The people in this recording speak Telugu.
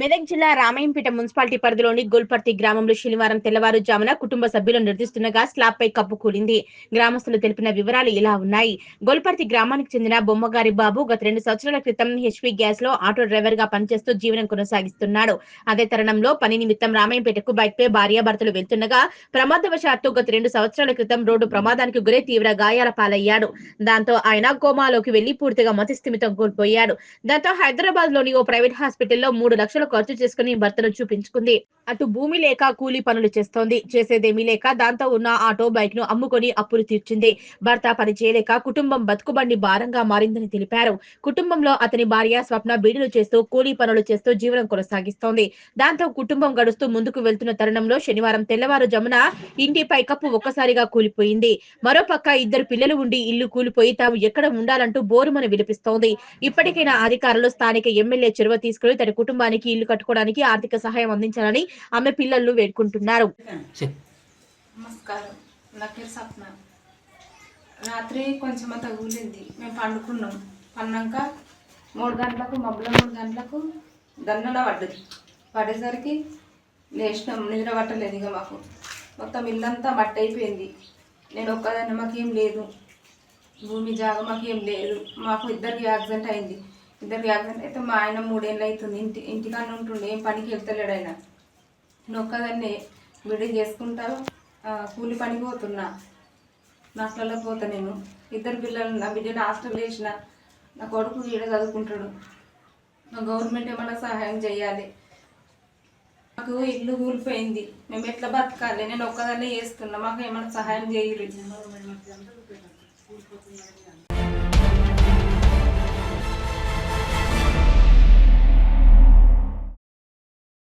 మెదక్ జిల్లా రామాయంపేట మున్సిపాలిటీ పరిధిలోని గోల్పర్తి గ్రామంలో శనివారం తెల్లవారుజామున కుటుంబ సభ్యులు నిర్దిస్తుండగా స్లాబ్ పై కప్పు కూలింది. గ్రామస్తులు తెలిపిన వివరాలు ఇలా ఉన్నాయి. గోల్పర్తి గ్రామానికి చెందిన బొమ్మగారి బాబు గత రెండు సంవత్సరాల క్రితం హెచ్పీ గ్యాస్లో ఆటో డ్రైవర్గా పనిచేస్తూ జీవనం కొనసాగిస్తున్నాడు. అదే తరుణంలో పని నిమిత్తం రామాయంపేటకు బైక్ పై భార్యాభర్తలు వెళ్తుండగా ప్రమాదవశాత్తు గత రెండు సంవత్సరాల క్రితం రోడ్డు ప్రమాదానికి గురై తీవ్ర గాయాల పాలయ్యాడు. దాంతో ఆయన కోమాలోకి వెళ్ళి పూర్తిగా మతిస్థిమితం కోల్పోయాడు. దాంతో హైదరాబాద్లోని ఓ ప్రైవేట్ హాస్పిటల్లో మూడు లక్షలు ఖర్చు చేసుకుని భర్తను చూపించుకుంది. అటు భూమి లేక కూలీ పనులు చేస్తోంది. చేసేదేమీ లేక దాంతో ఉన్న ఆటో బైక్ను అమ్ముకొని అప్పులు తీర్చింది. భర్త పని చేయలేక కుటుంబం బతుకుబండి భారంగా మారిందని తెలిపారు. కుటుంబంలో అతని భార్య స్వప్న బీడులు చేస్తూ కూలీ పనులు చేస్తూ జీవనం కొనసాగిస్తోంది. దాంతో కుటుంబం గడుస్తూ ముందుకు వెళ్తున్న తరుణంలో శనివారం తెల్లవారుజామున ఇంటి పైకప్పు ఒక్కసారిగా కూలిపోయింది. మరోపక్క ఇద్దరు పిల్లలు ఉండి ఇల్లు కూలిపోయి తాము ఎక్కడ ఉండాలంటూ బోరుమని విలిపిస్తోంది ఇప్పటికైనా అధికారులు స్థానిక ఎమ్మెల్యే చొరవ తీసుకుని తన కుటుంబానికి ఇల్లు కట్టుకోవడానికి ఆర్థిక సహాయం అందించాలని ఆమె పిల్లలను వేడుకుంటున్నారు. నమస్కారం. నా పేరు సప్న రాత్రి కొంచెం అంత కూలింది మేము పండుకున్నాం. పన్నాక మూడు గంటలకు మబ్బుల మూడు గంటలకు దన్నడ పడ్డది. పడేసరికి లేచినాం. నిద్ర పట్టలేదు ఇక మాకు. మొత్తం ఇల్లంతా మట్టి అయిపోయింది నేను ఒక్కదాన్ని మాకేం లేదు. భూమి జాగ మాకేం లేదు. మాకు ఇద్దరికి యాక్సిడెంట్ అయింది. ఇద్దరు యాక్సిడెంట్ అయితే మా ఆయన మూడేళ్ళు అవుతుంది. ఇంటి ఇంటికాడ ఉంటుండే ఏం పనికి వెళ్తలేడు ఆయన. నేను ఒక్కదాన్ని చేసుకుంటా కూలి పనికి పోతున్నా. నాట్లలో పోతా నేను. ఇద్దరు పిల్లలు నా బిడ్డను హాస్టల్ వేసిన నా కొడుకు ఈడ చదువుకుంటాడు. నా గవర్నమెంట్ ఏమైనా సహాయం చేయాలి. మాకు ఇల్లు కూలిపోయింది. మేము ఎట్లా బతకాలి? నేను ఒక్కదాన్నే చేస్తున్నా. మాకు ఏమైనా సహాయం చేయలేదు